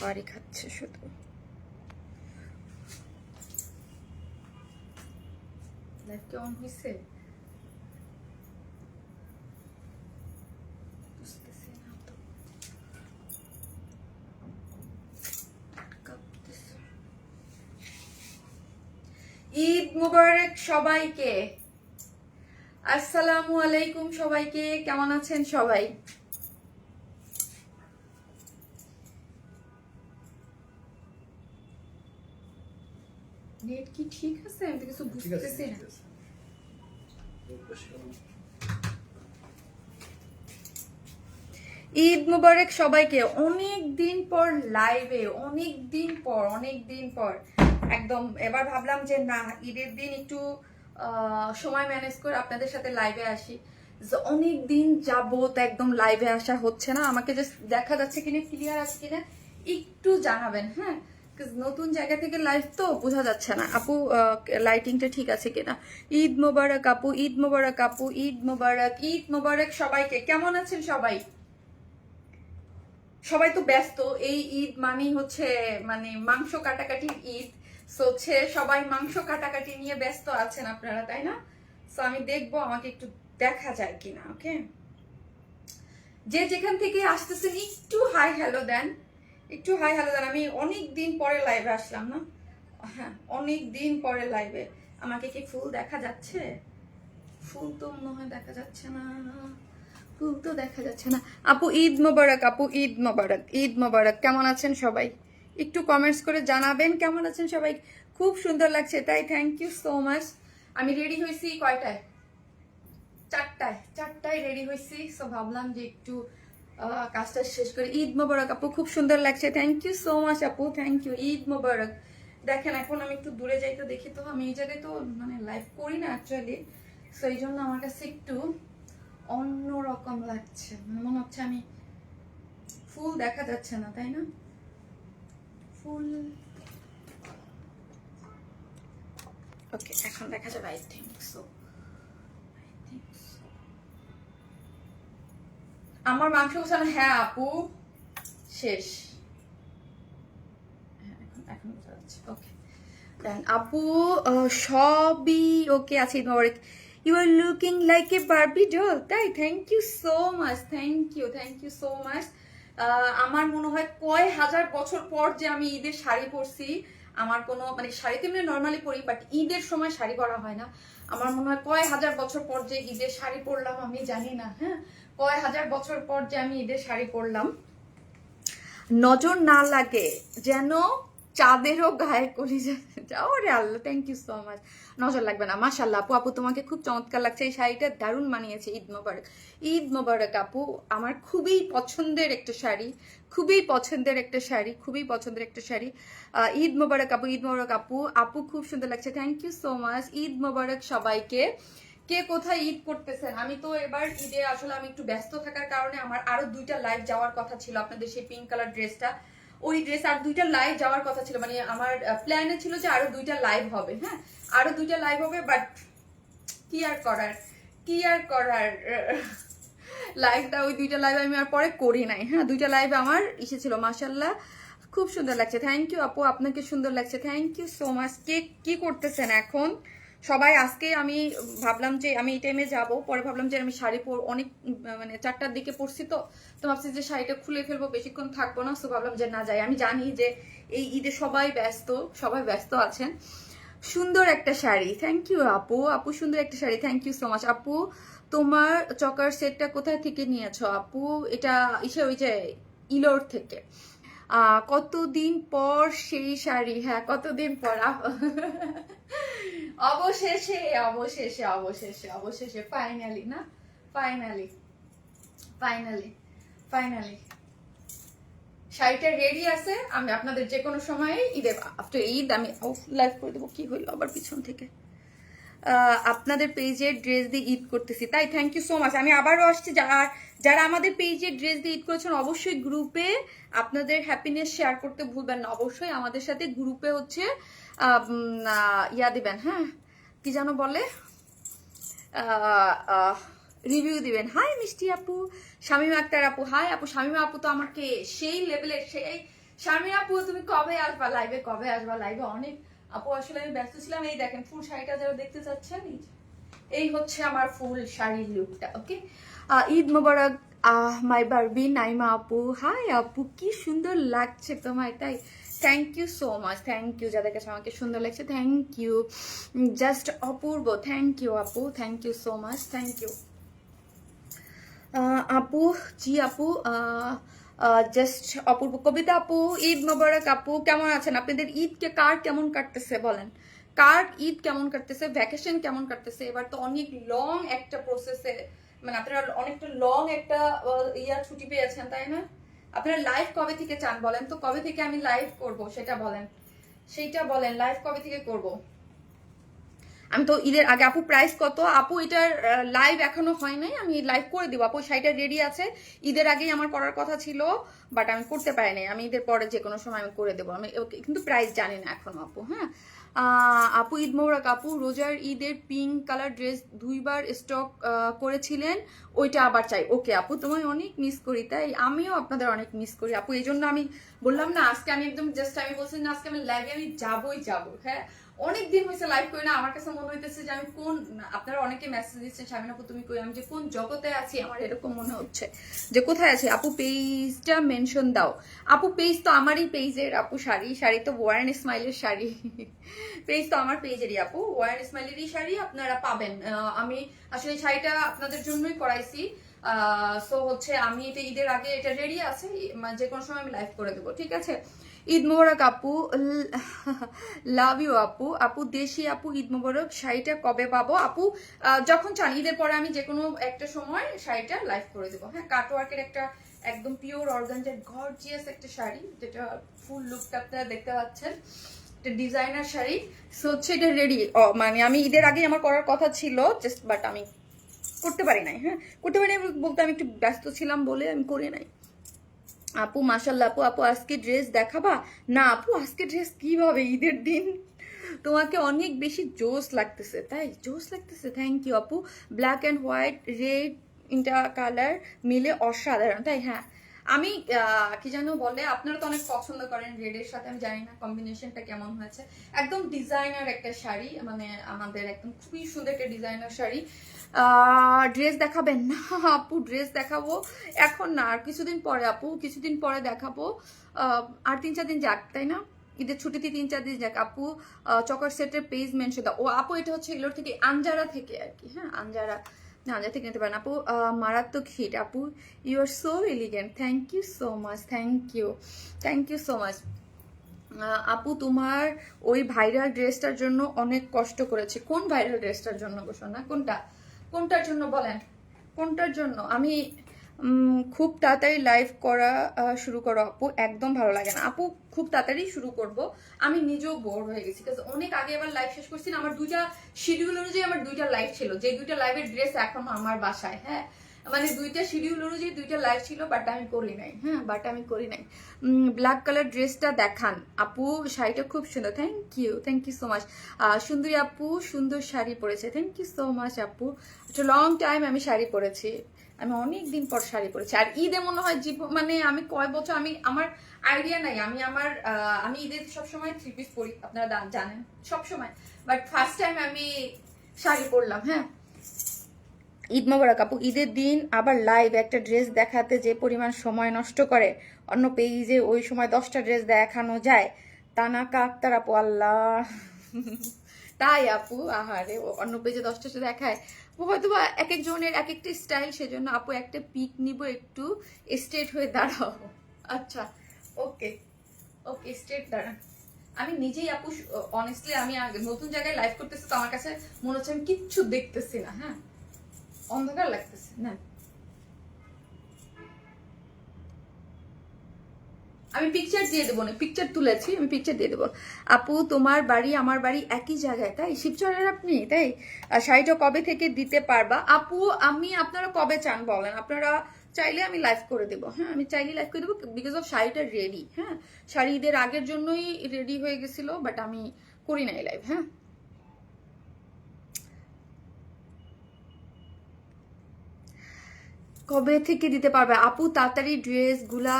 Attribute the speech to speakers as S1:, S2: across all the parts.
S1: বাড়ি খাচ্ছে শুধু। হয়েছে। ঈদ মুবারক সবাইকে। আসসালামু আলাইকুম সবাইকে কেমন আছেন সবাই? নেট কি ঠিক আছে? আমি কিছু বুঝতেছি না। ঈদ মুবারক সবাইকে অনেক দিন পর লাইভে অনেক দিন পর অনেক দিন পর। একদম এবার ভাবলাম যে না ঈদের দিন একটু সময় ম্যানেজ করে আপনাদের সাথে লাইভে আসি। অনেক দিন যাবত একদম লাইভে আসা হচ্ছে না। আমাকে জাস্ট দেখা যাচ্ছে কিনা ক্লিয়ার আছে কিনা, একটু জানাবেন হ্যাঁ? নতুন জায়গা থেকে লাইভ তো বোঝা যাচ্ছে না। আপু লাইটিংটা ঠিক আছে কিনা? ঈদ মোবারক আপু, ঈদ মোবারক আপু, ঈদ মোবারক ঈদ মোবারক সবাইকে। কেমন আছেন সবাই? সবাই তো ব্যস্ত। এই ঈদ মানেই হচ্ছে মানে মাংস কাটাকাটির ঈদ। সো সবাই মাংস কাটাকাটি নিয়ে ব্যস্ত আছেন আপনারা, তাই না? সো আমি দেখব, আমাকে একটু দেখা যায় কিনা ওকে যে যেখান থেকে আসতেছেন, একটু হাই হ্যালো দেন। একটু হাই হ্যালো দেন। আমি অনেক দিন পরে লাইভে আসলাম না? হ্যাঁ অনেক দিন পরে লাইভে আমাকে কি ফুল দেখা যাচ্ছে? ফুল তো মনে হয় দেখা যাচ্ছে না। ফুল তো দেখা যাচ্ছে না। আপু, ঈদ মোবারক, আপু, ঈদ মোবারক ঈদ মোবারক। কেমন আছেন সবাই? একটু কমেন্টস করে জানাবেন। কেমন আছেন সবাই? খুব সুন্দর লাগছে তাই থ্যাংক ইউ সো মাচ আমি রেডি হয়েছি কয়টায়? চারটায়। চারটায় রেডি হয়েছি। সো ভাবলাম যে একটু কাজটা শেষ করে ঈদ মোবারক আপু, খুব সুন্দর লাগছে। থ্যাংক ইউ সো মাচ আপু থ্যাংক ইউ ঈদ মোবারক। দেখেন, এখন আমি একটু দূরে যাই তো দেখি তো। আমি এই জায়গায় তো মানে লাইভ করি না অ্যাকচুয়ালি সো এই জন্য আমার কাছে একটু অন্যরকম লাগছে। মানে মনে হচ্ছে আমি ফুল দেখা যাচ্ছে না, তাই না? ওকে এখন দেখা যাবে আই থিঙ্ক সো আমার মাংস গোছানো হ্যাঁ আপু, শেষ। হ্যাঁ এখন ওকে দেন আপু সবই ওকে আছে Mubarak you are looking like a Barbie doll তাই? Thank you so much thank you thank you so much আমার মনে হয় কয় হাজার বছর পর যে আমি ঈদের শাড়ি পরছি, আমার কোনো মানে শাড়ি তো এমনি নর্মালি পরি বাট ঈদের সময় শাড়ি পরা হয় না। আমার মনে হয় কয় হাজার বছর পর যে ঈদের শাড়ি পরলাম, আমি জানি না হ্যাঁ? কয় হাজার বছর পর যে আমি ঈদের শাড়ি পরলাম। নজর না লাগে যেন চাঁদেরও গায়ে কলি যাও রে Allah thank you so much নজর লাগবে না মাশাল্লাহ আপু আপু, তোমাকে খুব চমৎকার লাগছে। এই শাড়িটা দারুণ মানিয়েছে, ঈদ মোবারক। ঈদ মোবারক, আপু, আমার খুবই পছন্দের একটা শাড়ি, খুবই পছন্দের একটা শাড়ি, খুবই পছন্দের একটা শাড়ি। ঈদ মোবারক, আপু, ঈদ মোবারক, আপু। আপু, খুব সুন্দর লাগছে। Thank you so much Eid Mubarak সবাইকে। কে কোথায় ঈদ করতেছেন? আমি তো এবার ঈদে আসলে আমি একটু ব্যস্ত থাকার কারণে আমার আরও দুইটা লাইভ যাওয়ার কথা ছিল আপনাদের সেই পিঙ্ক কালার ড্রেসটা ওই ড্রেস আর দুইটা লাইভ যাওয়ার কথা ছিল। মানে আমার প্ল্যানে ছিল যে আরও দুইটা লাইভ হবে হ্যাঁ? আরও দুইটা লাইভ হবে বাট কি আর করার, কি আর করার? লাইভটা ওই দুইটা লাইভ আমি আর পরে করি নাই হ্যাঁ? দুইটা লাইভ আমার ইসে ছিল মাসাল্লাহ খুব সুন্দর লাগছে। থ্যাংক ইউ আপু, আপনাকে সুন্দর লাগছে। থ্যাংক ইউ সো মাচ কে, কি করতেছেন এখন? সবাই আজকে আমি ভাবলাম যে আমি এই টাইমে যাব, পরে ভাবলাম যে আমি শাড়ি পর অনেক মানে চারটার দিকে পরছি তো তো ভাবছি যে শাড়িটা খুলে ফেলব, বেশিক্ষণ থাকব না, তো ভাবলাম যে না যাই। আমি জানি যে এই ঈদে সবাই ব্যস্ত সবাই ব্যস্ত আছেন। সুন্দর একটা শাড়ি। থ্যাংক ইউ আপু। আপু, সুন্দর একটা sari. Thank you so much আপু, তোমার চকার সেটটা কোথায় থেকে নিয়েছো? আপু, এটা ইসে ওই যে ইলোর থেকে। কতদিন পর সেই শাড়ি? হ্যাঁ কতদিন পর? অবশেষে অবশেষে অবশেষে অবশেষে ফাইনালি না? ফাইনালি ফাইনালি ফাইনালি শাড়িটা রেডি আছে, আমি আপনাদের যে কোনো সময় ঈদে আফটার ঈদ আমি লাইভ করে দেবো, কি হইল আবার পিছন থেকে? আপনাদের পেজের ড্রেস দিয়ে ঈদ করতেছি, তাই? থ্যাংক ইউ সো মাচ আমি আবারও আসছি যারা যারা আমাদের পেজের ড্রেস দিয়ে ঈদ করেছেন, অবশ্যই গ্রুপে আপনাদের হ্যাপিনেস শেয়ার করতে ভুলবেন না। অবশ্যই আমাদের সাথে গ্রুপে হচ্ছে ইয়া দিবেন হ্যাঁ? কি যেন বলে? রিভিউ দিবেন। হাই মিষ্টি আপু। শামিমা আক্তার আপু হাই আপু। শামিমা আপু তো আমাকে সেই লেভেলের সেই শামিমা আপু, তুমি কবে আসবা লাইভে কবে আসবা লাইভে অনেক আপু, আসলে আমি ব্যস্ত ছিলাম। এই দেখেন ফুল শাড়িটা যারা দেখতে চাচ্ছেন, এই হচ্ছে আমার ফুল শাড়ির লুকটা okay Eid Mubarak, ah my Barbie Naima আপু। হাই আপু, কি সুন্দর লাগছে তোমায়, তাই। Thank you so much thank you যাদের কাছে আমাকে সুন্দর লাগছে থ্যাংক ইউ জাস্ট অপূর্ব থ্যাংক ইউ আপু thank you so much thank you আপু, জি আপু জাস্ট অপূর্ব। কবিতা আপু, ঈদ মোবারক আপু, কেমন আছেন? আপনাদের ঈদকে কার কেমন কাটতেছে বলেন? কার ঈদ কেমন কাটতেছে? ভ্যাকেশন কেমন কাটতেছে? এবার তো অনেক লং একটা প্রসেসে মানে আপনারা অনেকটা লং একটা ইয়ার ছুটি পেয়েছেন, তাই না? আপনারা লাইভ কবে থেকে চান বলেন? তো কবে থেকে আমি লাইভ করব সেটা বলেন। সেইটা বলেন লাইভ কবে থেকে করব? আমি তো ঈদের আগে, আপু প্রাইস কত? আপু, এটার লাইভ এখনও হয় নাই, আমি লাইভ করে দিব। আপু, শাড়িটা রেডি আছে। ঈদের আগেই আমার করার কথা ছিল বাট আমি করতে পারি নাই। আমি ঈদের পরে যে কোনো সময় আমি করে দেবো। আমি কিন্তু প্রাইস জানি না এখনও, আপু হ্যাঁ? আপু, ঈদ মোবারক, আপু, রোজার ঈদের পিঙ্ক কালার ড্রেস দুইবার স্টক করেছিলেন। ওইটা আবার চাই। ওকে, আপু, তোমায় অনেক মিস করি, তাই আমিও আপনাদের অনেক মিস করি। আপু এই জন্য আমি বললাম না, আজকে আমি একদম জাস্ট আমি বলছি না, আজকে আমি লাইভে আমি যাবোই যাব হ্যাঁ? অনেক দিন হয়েছে লাইভ করি না, আমার কাছে মনে হইতেছে যে আমি কোন, আপনারা অনেকে মেসেজ দিচ্ছেন স্বামীন আপু তুমি কই, আমি যে কোন জগতে আছি, আমার এরকম মনে হচ্ছে। যে কোথায় আছি? আপু পেজটা মেনশন দাও। আপু পেজ তো আমারই পেজের আপু শাড়ি শাড়ি তো ওয়ারেন স্মাইলের শাড়ি। পেজ তো আমার পেজেরই আপু। ওয়ারেন স্মাইলেরই শাড়ি আপনারা পাবেন। আমি আসলে শাড়িটা আপনাদের জন্যই করাইছি। সো হচ্ছে আমি এটা ঈদের আগে, এটা রেডি আছে যে কোনো সময় আমি লাইভ করে দেবো, ঠিক আছে? ঈদ মোবারক আপু লাভ ইউ আপু। আপু, দেশি আপু, ঈদ মোবারক, শাড়িটা কবে পাবো? আপু যখন চান, ঈদের পরে আমি যে কোনো একটা সময় শাড়িটা লাইভ করে দেবো। হ্যাঁ কাটওয়ার্কের একটা একদম পিওর অর্গানজার গর্জিয়াস একটা শাড়ি, যেটা ফুল লুকটা আপনারা দেখতে পাচ্ছেন। একটা ডিজাইনার শাড়ি। সো হচ্ছে এটা রেডি মানে আমি ঈদের আগে আমার করার কথা ছিল জাস্ট বাট আমি করতে পারি নাই হ্যাঁ? করতে পারি বলতে আমি একটু ব্যস্ত ছিলাম বলে আমি করি নাই। আপু মাসাল্লাহ আপু আপু, আজকে ড্রেস দেখাবা? না, আপু, আজকে ড্রেস কীভাবে ঈদের দিন? তোমাকে অনেক বেশি জোস লাগতেছে, তাই? জোস লাগতেছে থ্যাংক ইউ আপু। ব্ল্যাক অ্যান্ড হোয়াইট রেড ইন্টা কালার মিলে অসাধারণ, তাই? হ্যাঁ। আমি কি যেন বলে, আপনারা তো অনেক পছন্দ করেন রেডের সাথে, আমি জানি না কম্বিনেশনটা কেমন হয়েছে। একদম ডিজাইনার একটা শাড়ি মানে আমাদের একদম খুবই সুন্দর একটা ডিজাইনার শাড়ি। ড্রেস দেখাবেন না, আপু ড্রেস দেখাবো। এখন না, আর কিছুদিন পরে, আপু, কিছুদিন পরে দেখাবো। আর তিন চার দিন যাক, তাই না? ঈদের ছুটিতে তিন চার দিন যাক। আপু চকর সেটের পেজ মেনশন দাও। ও, আপু, এটা হচ্ছে এগুলোর থেকে আঞ্জারা থেকে আর কি হ্যাঁ আঞ্জারা না আঞ্জারা থেকে নিতে পারেন। আপু মারাত্মক হিট আপু। You are so elegant thank you so much thank you thank you so much আপু, তোমার ওই ভাইরাল ড্রেসটার জন্য অনেক কষ্ট করেছে। কোন ভাইরাল ড্রেসটার জন্য ঘোষণা কোনটা? কোনটার জন্য বলেন? কোনটার জন্য? আমি খুব তাড়াতাড়ি লাইভ করা শুরু করো আপু, একদম ভালো লাগে না। আপু, খুব তাড়াতাড়ি শুরু করব। আমি নিজেও বোর হয়ে গেছি অনেক আগে এবার লাইভ শেষ করছি আমার দুইটা শিডিউল অনুযায়ী আমার দুইটা লাইভ ছিল। যে দুইটা লাইভের ড্রেস এখনও আমার বাসায় হ্যাঁ? মানে দুইটা শিডিউল অনুযায়ী দুইটা লাইভ ছিল বাট আমি করি নাই হ্যাঁ বাট আমি করি নাই। ব্ল্যাক কালার ড্রেসটা দেখান। আপু, শাড়িটা খুব সুন্দর। Thank you thank you so much সুন্দরী আপু, সুন্দর শাড়ি পরেছে। থ্যাংক ইউ সো মাচ আপু। একটা লং টাইম আমি শাড়ি পরেছি। আমি অনেক দিন পর শাড়ি পরেছি। আর ঈদে মনে হয় জীব- মানে আমি কয় বছর, আমি, আমার আইডিয়া নাই। আমি আমার আমি ঈদে সবসময় থ্রি পিস পরি। আপনারা জানেন, সবসময়। বাট ফার্স্ট টাইম আমি শাড়ি পরলাম হ্যাঁ। ঈদ মোবারক আপু, ঈদের দিন আবার লাইভ একটা ড্রেস দেখাতে যে পরিমাণ সময় নষ্ট করে। অন্য পেজে ওই সময় দশটা ড্রেস দেখানো যায়। তানাকা আক্তার আপু, আল্লাহ। তাই আপু, আহারে অন্য পেজে দশটা দেখায়। হয়তো বা এক একজনের এক একটা স্টাইল সেজন্য আপু একটা পিক নিব একটু স্ট্রেট হয়ে দাঁড়াও। আচ্ছা ওকে ওকে স্ট্রেট দাঁড়ান। আমি নিজেই আপু অনেস্টলি আমি নতুন জায়গায় লাইভ করতেছি তো আমার কাছে মনে হচ্ছে আমি কিচ্ছু দেখতেছি না হ্যাঁ? অন্ধকার লাগতেছে না আমি পিকচার দিয়ে দেবো না পিকচার তুলেছি আমি পিকচার দিয়ে দেবো। আপু তোমার বাড়ি আমার বাড়ি একই জায়গায় তাই? শিবচরের আপনি তাই? আর শাড়িটা কবে থেকে দিতে পারবা? আপু আমি আপনারা কবে চান বলেন? আপনারা চাইলে আমি লাইভ করে দেবো। হ্যাঁ আমি চাইলে লাইভ করে দেবো বিকজ অফ শাড়িটা রেডি হ্যাঁ? শাড়ি ঈদের আগের জন্যই রেডি হয়ে গেছিল বাট আমি করি নাই লাইভ হ্যাঁ? কবে থেকে দিতে পারবে? আপু, তাড়াতাড়ি ড্রেসগুলা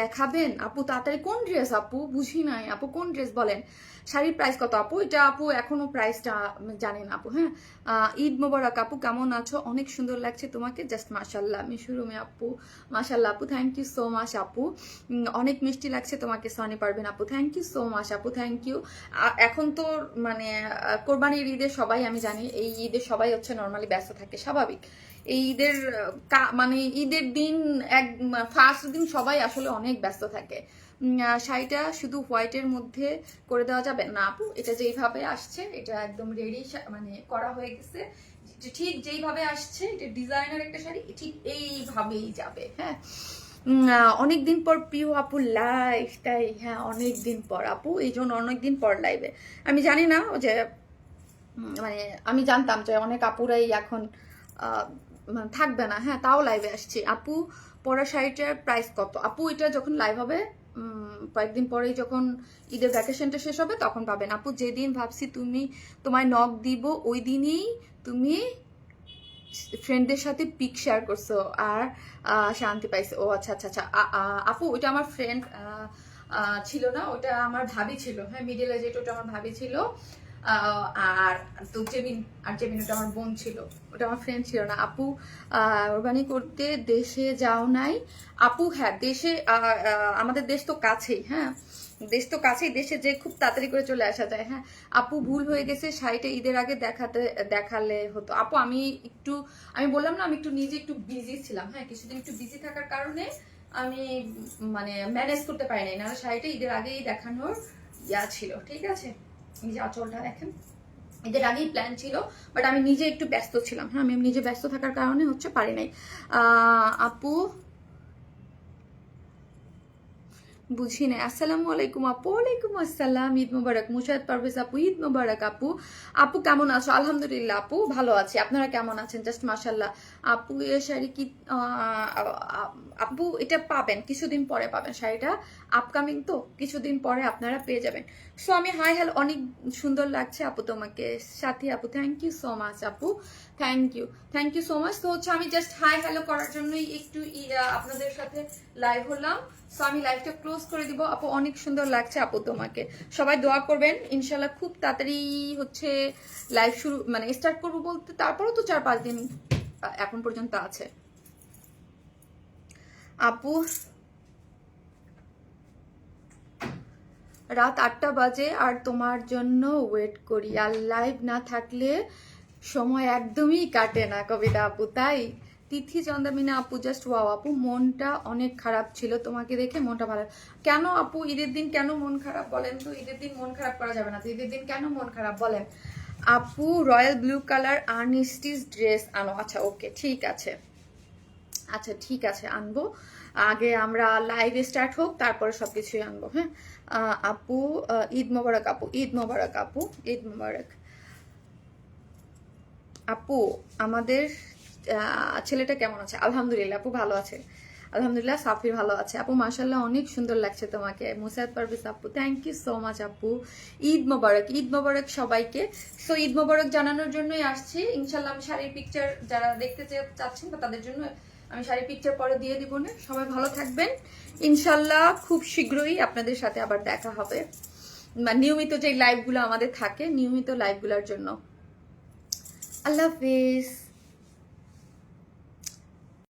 S1: দেখাবেন। আপু, তাড়াতাড়ি কোন ড্রেস আপু? বুঝি নাই। আপু, কোন ড্রেস বলেন? শাড়ির প্রাইস কত? আপু, এটা আপু এখনও প্রাইসটা জানেন আপু হ্যাঁ? ঈদ মোবারক আপু, কেমন আছো? অনেক সুন্দর লাগছে তোমাকে। জাস্ট মাশাল্লাহ মিশুরুমে আপু। মাশাল্লাহ আপু থ্যাংক ইউ সো মাচ আপু। অনেক মিষ্টি লাগছে তোমাকে, সনি পারবেন আপু। থ্যাংক ইউ সো মাচ আপু থ্যাংক ইউ এখন তো মানে কোরবানির ঈদে সবাই, আমি জানি, এই ঈদে সবাই হচ্ছে নর্মালি ব্যস্ত থাকে, স্বাভাবিক। এই ঈদের মানে ঈদের দিন এক ফার্স্ট দিন সবাই আসলে অনেক ব্যস্ত থাকে। শাড়িটা শুধু হোয়াইটের মধ্যে করে দেওয়া যাবে না আপু, এটা যেইভাবে আসছে, এটা একদম রেডি মানে করা হয়ে গেছে। ঠিক যেইভাবে আসছে, এটা ডিজাইনার একটা শাড়ি, ঠিক এইভাবেই যাবে হ্যাঁ। অনেক দিন পর প্রিয় আপু লাইভ তাই হ্যাঁ অনেক দিন পর আপু, এই জন্য অনেক দিন পর লাইভে আমি জানি না যে মানে আমি জানতাম যে অনেক আপুরাই এখন থাকবে না। হ্যাঁ তাও লাইভে আসছি। আপু পরা শাড়িটার প্রাইস কত? আপু এটা যখন লাইভ হবে কয়েকদিন পরেই যখন ঈদের ভ্যাকেশনটা শেষ হবে, তখন পাবেন। আপু, যেদিন ভাবছি তুমি তোমায় নখ দিব, ওই দিনই তুমি ফ্রেন্ডদের সাথে পিক শেয়ার করছ আর শান্তি পাইছো। ও আচ্ছা আচ্ছা আচ্ছা। আপু, ওইটা আমার ফ্রেন্ড ছিল না ওটা আমার ভাবি ছিল। হ্যাঁ মিডিল এজে ওটা আমার ভাবি ছিল। আর তো জেমিন, আর জেমিন ওটা আমার বোন ছিল। ওটা আমার ফ্রেন্ড ছিল না। আপু কোরবানি করতে দেশে যাও নাই। আপু হ্যাঁ দেশে আমাদের দেশ তো কাছেই হ্যাঁ। দেশ তো কাছেই, দেশে যে খুব তাড়াতাড়ি করে চলে আসা যায় হ্যাঁ। আপু ভুল হয়ে গেছে, শাড়িটা ঈদের আগে দেখাতে, দেখালে হতো। আপু, আমি একটু, আমি বললাম না, আমি একটু নিজে একটু বিজি ছিলাম হ্যাঁ। কিছুদিন একটু বিজি থাকার কারণে আমি মানে ম্যানেজ করতে পারি নাই। নাহলে শাড়িটা ঈদের আগেই দেখানোর ইয়া ছিল, ঠিক আছে? এই দেখেন। এদের আগেই প্ল্যান ছিল বাট আমি নিজে একটু ব্যস্ত ছিলাম। হ্যাঁ আমি নিজে ব্যস্ত থাকার কারণে হচ্ছে পারি নাই। আপু? বুঝি আসসালামু আলাইকুম আপু। ওয়ালাইকুম আসসালাম। ঈদ মোবারক। মুশাদ পারভেজ আপু, ঈদ মোবারক আপু। আপু, কেমন আছো? আলহামদুলিল্লাহ আপু, ভালো আছি। আপনারা কেমন আছেন? জাস্ট মাশাল্লাহ আপু এ শাড়ি কি আপু এটা পাবেন, কিছুদিন পরে পাবেন শাড়িটা। আপকামিং তো, কিছুদিন পরে আপনারা পেয়ে যাবেন। সো আমি হাই হ্যালো অনেক সুন্দর লাগছে আপু তোমাকে। সাথী আপু থ্যাংক ইউ সো মাচ আপু। Thank you thank you so much তো হচ্ছে আমি জাস্ট হাই হ্যালো করার জন্যই একটু আপনাদের সাথে লাইভ হলাম। সো আমি লাইভটা ক্লোজ করে দিব। আপু, অনেক সুন্দর লাগছে আপু তোমাকে। সবাই দোয়া করবেন ইনশাল্লাহ খুব তাড়াতাড়ি হচ্ছে লাইভ শুরু মানে স্টার্ট করব বলতে, তারপরও তো চার পাঁচ দিন এখন পর্যন্ত আছে। আপু, রাত আটটা বাজে আর তোমার জন্য ওয়েট করি। আর লাইভ না থাকলে সময় একদমই কাটে না কবিতা আপু, তাই? তিথি চন্দ্রমিনা আপু জাস্ট ওয়াও আপু, মনটা অনেক খারাপ ছিল তোমাকে দেখে, মনটা ভালো। কেন আপু, ঈদের দিন কেন মন খারাপ বলেন তো? ঈদের দিন মন খারাপ করা যাবে না ঈদের দিন কেন মন খারাপ বলেন? আপু, royal blue colour unstitch dress আনো। আচ্ছা ওকে, ঠিক আছে। আচ্ছা ঠিক আছে, আনব। আগে আমরা লাইভ স্টার্ট হোক, তারপরে সব কিছুই আনব হ্যাঁ? আপু ঈদ মোবারক আপু, ঈদ মোবারক আপু, ঈদ মোবারক। আপু, আমাদের ছেলেটা কেমন আছে? আলহামদুলিল্লাহ, আপু ভালো আছে। আলহামদুলিল্লাহ সাফির ভালো আছে। আপু মাশাল্লাহ অনেক সুন্দর লাগছে তোমাকে। মুসাদ পারভিস আপু থ্যাংক ইউ সো মাচ আপু। ঈদ মোবারক ঈদ মোবারক সবাইকে। সো ঈদ মোবারক জানানোর জন্যই আসছি। ইনশাল্লাহ আমি শাড়ির পিকচার যারা দেখতে চাচ্ছেন বা তাদের জন্য আমি শাড়ির পিকচার পরে দিয়ে দিব না। সবাই ভালো থাকবেন। ইনশাল্লাহ খুব শীঘ্রই আপনাদের সাথে আবার দেখা হবে। নিয়মিত যে লাইভগুলো আমাদের থাকে, নিয়মিত লাইভগুলোর জন্য। আল্লাহ হাফিজ।